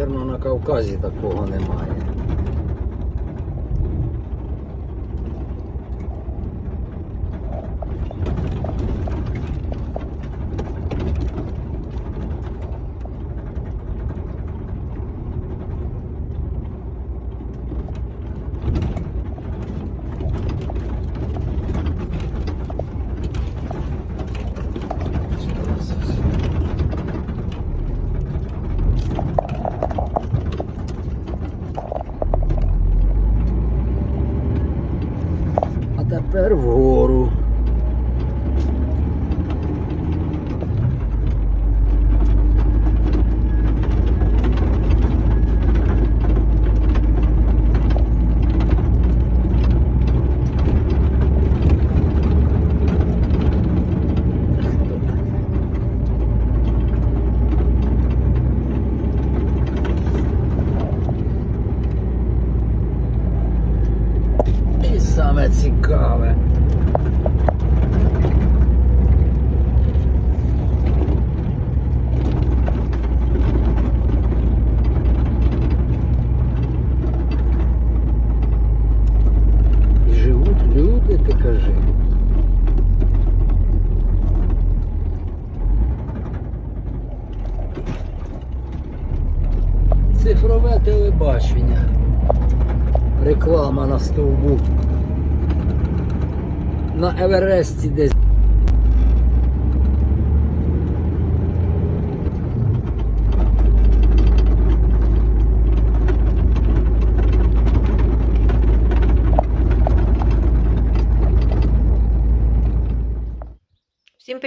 Навірно, на Кавказі такого немає. А тепер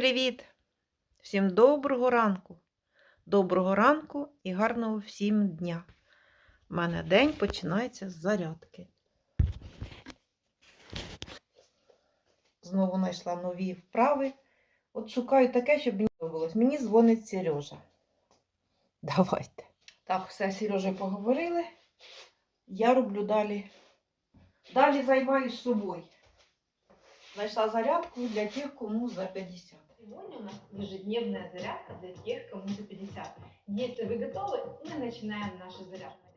привіт! Всім доброго ранку. Доброго ранку і гарного всім дня. У мене день починається з зарядки. Знову знайшла нові вправи. От шукаю таке, щоб мені подобалось. Мені дзвонить Сережа. Давайте. Так, все, з Сережею поговорили. Я роблю далі. Далі займаюсь собою. Знайшла зарядку для тих, кому за 50. Сегодня у нас ежедневная зарядка для тех, кому за 50. Если вы готовы, мы начинаем нашу зарядку.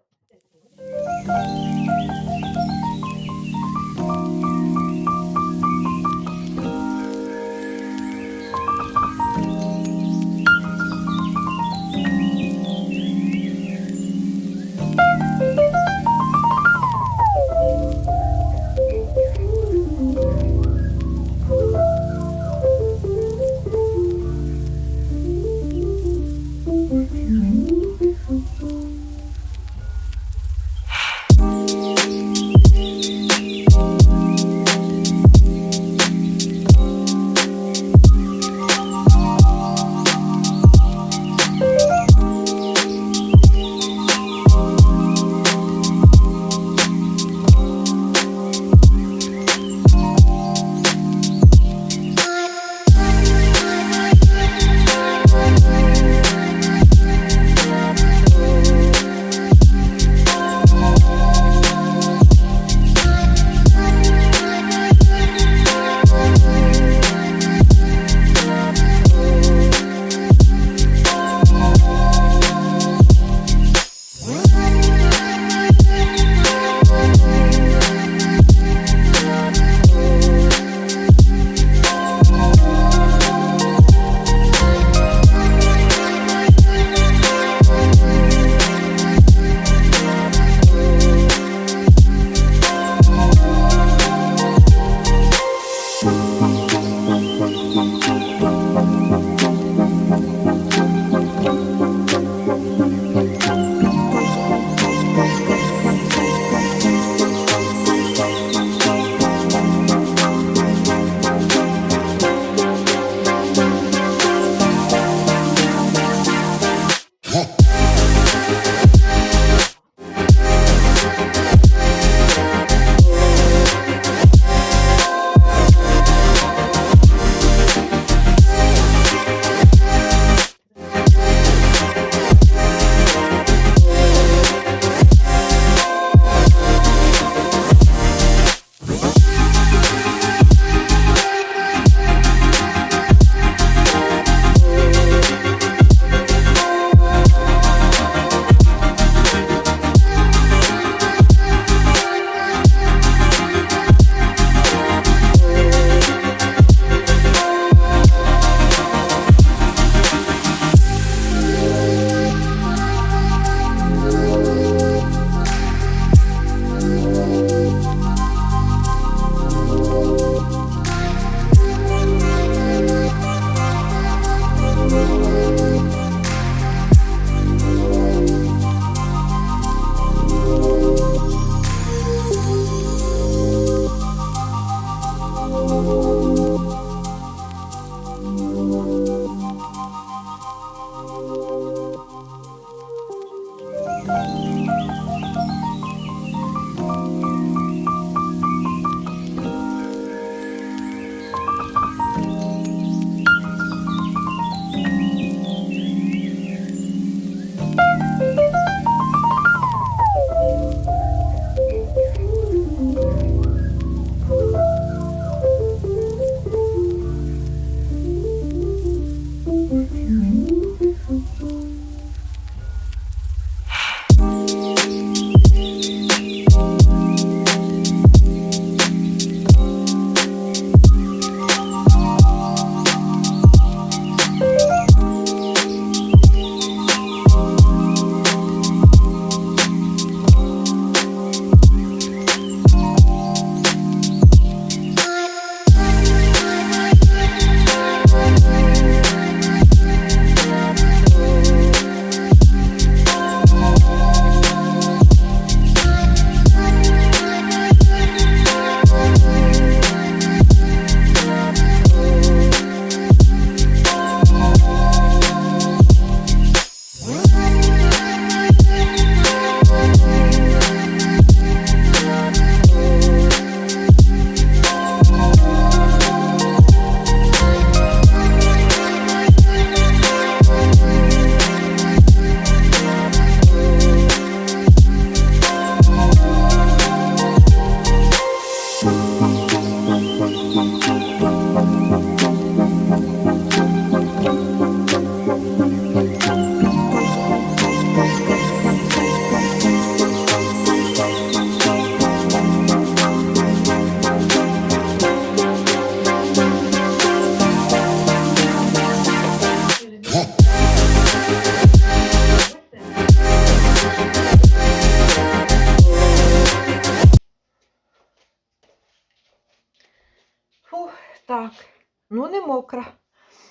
Ну не мокра.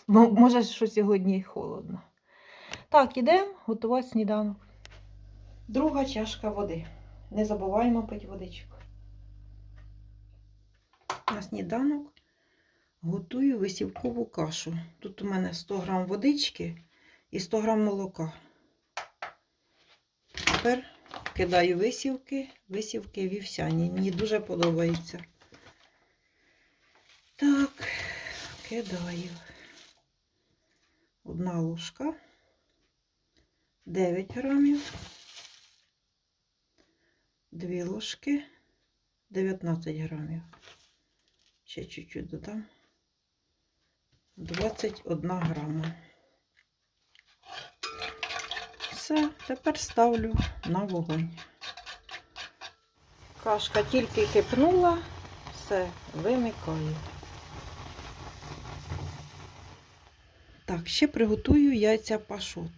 Мо- Може, що сьогодні холодно. Так, ідемо готувати сніданок. Друга чашка води. Не забуваємо пити водичку. На сніданок готую висівкову кашу. Тут у мене 100 грам водички і 100 грам молока. Тепер кидаю висівки, висівки вівсяні. Мені дуже подобається. Так, кидаю. Одна ложка. 9 грамів. Дві ложки. 19 грамів. Ще чуть-чуть додам. 21 грама. Все, тепер ставлю на вогонь. Кашка тільки кипнула, все, вимикаю. Так, ще приготую яйця пашот.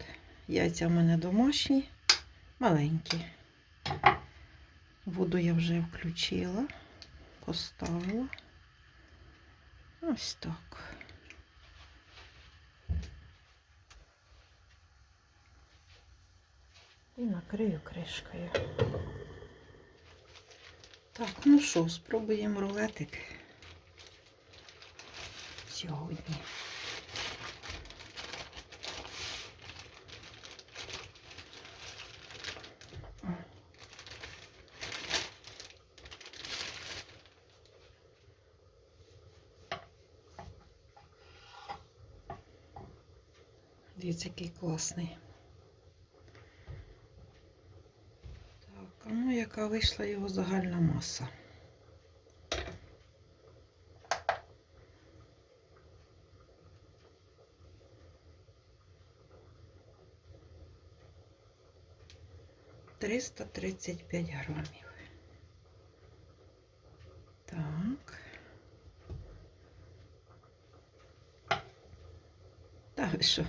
Яйця в мене домашні, маленькі. Воду я вже включила, поставила. Ось так. І накрию кришкою. Так, ну що, спробуємо рулетик сьогодні. Дивіться, який класний. Так, а ну яка вийшла його загальна маса. Триста тридцять п'ять грамів. Так. Та ви що?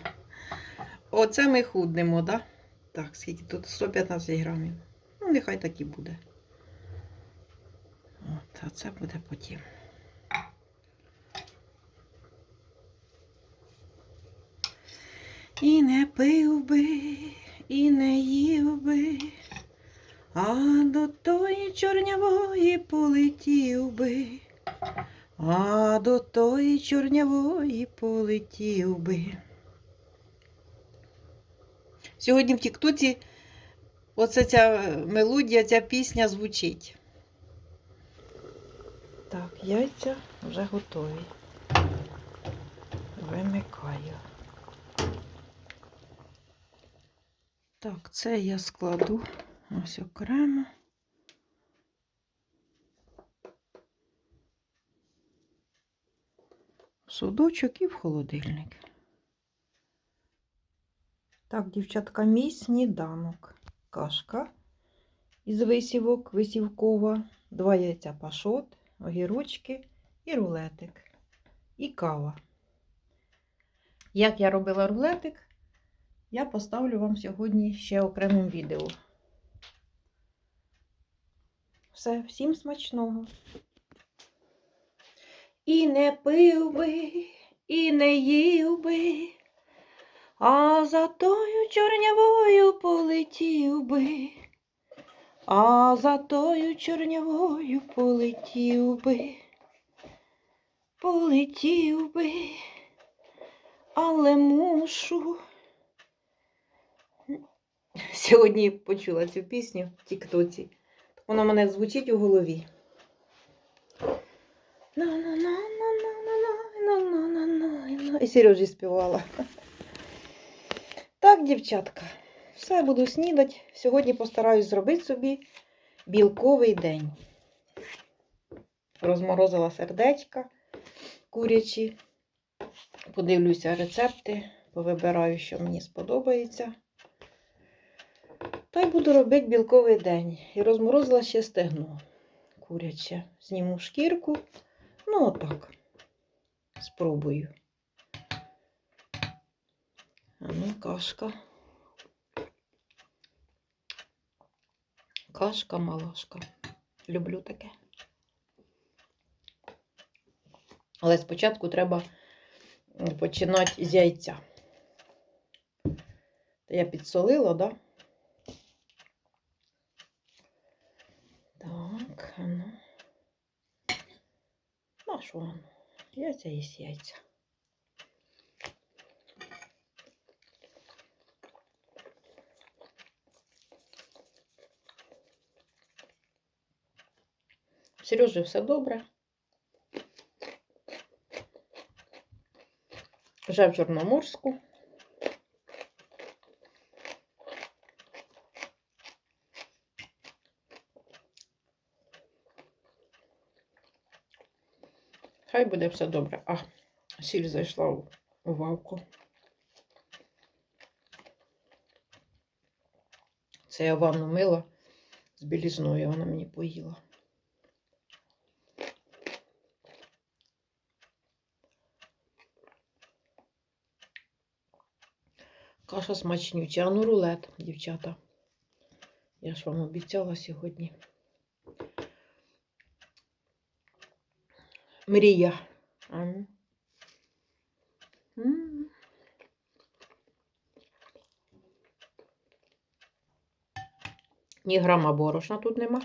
Оце ми худнемо? Да? Так, скільки тут 115 грамів. Ну, нехай так і буде. От, а це буде потім. І не пив би, і не їв би, а до тої чорнявої полетів би, а до тої чорнявої полетів би. Сьогодні в Тіктоці оце ця мелодія, ця пісня звучить. Так, яйця вже готові. Вимикаю. Так, це я складу ось окремо. Судочок і в холодильник. Так, дівчатка, мій сніданок. Кашка із висівок, висівкова, два яйця пашот, огірочки і рулетик. І кава. Як я робила рулетик, я поставлю вам сьогодні ще окремим відео. Все, всім смачного. І не пив би, і не їв би а за тою чорнявою полетів би, а за тою чорнявою полетів би, полетів би, але мушу. Сьогодні почула цю пісню в Тіктоці. Вона мене звучить у голові. На на на на. І Сережі співала. Так, дівчатка, все буду снідати. Сьогодні постараюсь зробити собі білковий день. Розморозила сердечка курячі. Подивлюся рецепти, повибираю, що мені сподобається. Та й буду робити білковий день. І розморозила ще стегно куряче. Зніму шкірку. Ну, отак. Спробую. А ну, кашка. Кашка малашка. Люблю таке. Але спочатку треба починати з яйця. Та я підсолила, да? Так, ну. Ну, а що воно? Яйця є яйця. Сережі все добре. Вже в Чорноморську. Хай буде все добре. А, сіль зайшла у, у вавку. Це я ванну мила з білізною, вона мені поїла. Каша смачнюча. А ну рулет, дівчата. Я ж вам обіцяла сьогодні. Мрія. А ну. Ні грама борошна тут нема.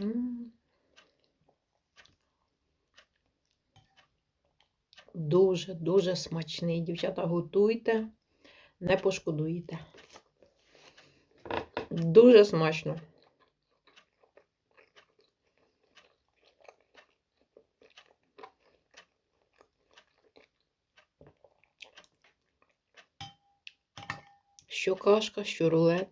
М. Дуже, дуже смачний. Дівчата, готуйте, не пошкодуєте. Дуже смачно. Що кашка, що рулет.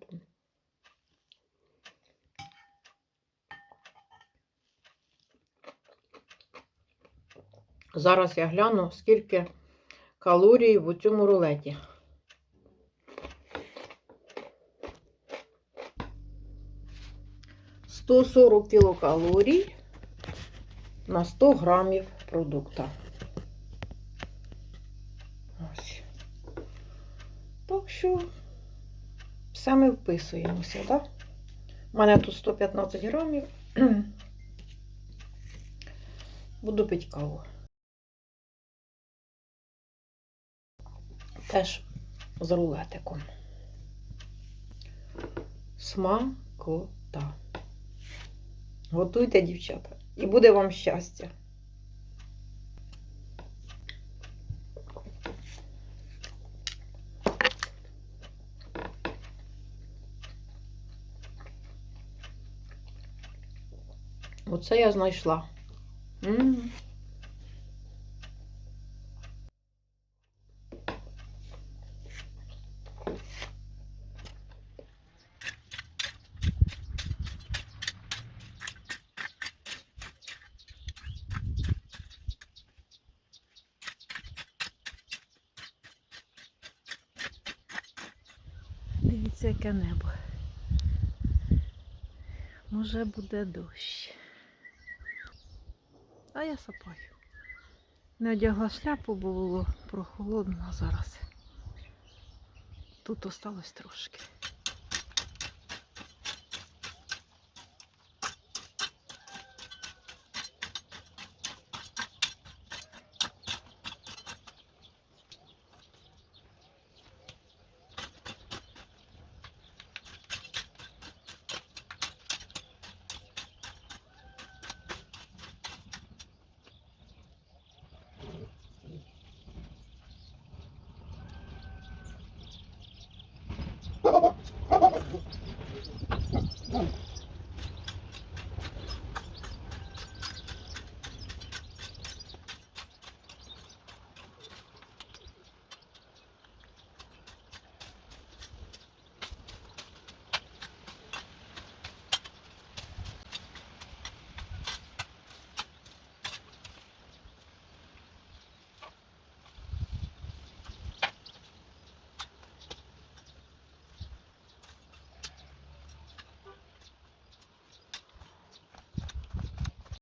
Зараз я гляну, скільки калорій в цьому рулеті. Сто сорок кілокалорій на 100 грамів продукту. Ось. Так що все ми вписуємося, так? Да? У мене тут 115 грамів. Буду пити каву. Теж з рулетиком. Смакота. Готуйте, дівчата, і буде вам щастя. Оце я знайшла. М. Дивіться, Може буде дощ. А я сапаю. Не одягла шляпу, бо було прохолодно зараз. Тут осталось трошки.